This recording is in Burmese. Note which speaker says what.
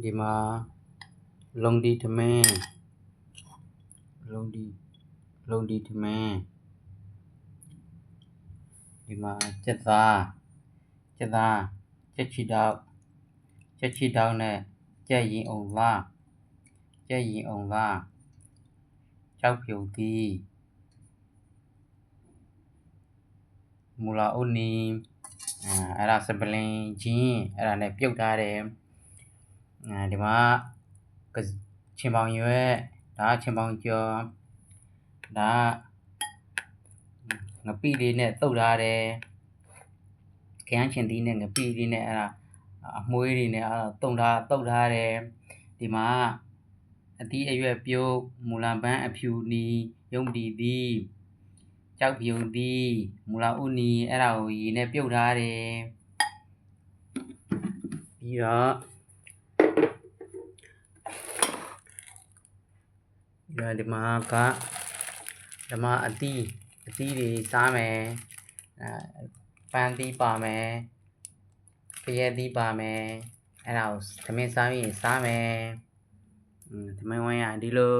Speaker 1: ဒီမှာလုံဒီထမင်းလုံဒီလုံဒီထမင်းဒီမှာစက်သားစက်သားစက်ချီတောက်စက်ချီတောက်နဲ့ကြက်ရင်အောင်လားကြက်ရင်အောင်လားကြောက်ပြုံသီးမူလာအုတ်နီအဲအဲ့ဒါစပလင်ချင်းအဲ့ဒါနဲ့ပြုတ်ထားတယ် အဲဒီမှာကစချင်းပေါင်ရွက်ဒါကချင်းပေါင်ကျော်ဒါကငပိလေးနဲ့တုတ်ထားတယ်ခရမ်းချင်သီးနဲ့ငပိလေးနဲ့အဲ့ဒါအမွှေးတွေနဲ့အဲ့ဒါတုံထားတုတ်ထားတယ်ဒီမှာအသီးအရွက်ပြုတ်မူလပန်းအဖြူနီယုံတီသီးကြောက်ပြုံသီးမူလာဥနီအဲ့ဒါကိုရေနဲ့ပြုတ်ထားတယ်ပြီးတော့ပြီးတော့ ဒီမှာကဒီမှာအသီးအသီးတွေစားမယ်အဲပန်းသီးပါမယ်ဖရဲသီးပါမယ်အဲ့ဒါကိုသမင်းစားပြီးရင်စားမယ်อืมသမင်းဝိုင်းရဒီလို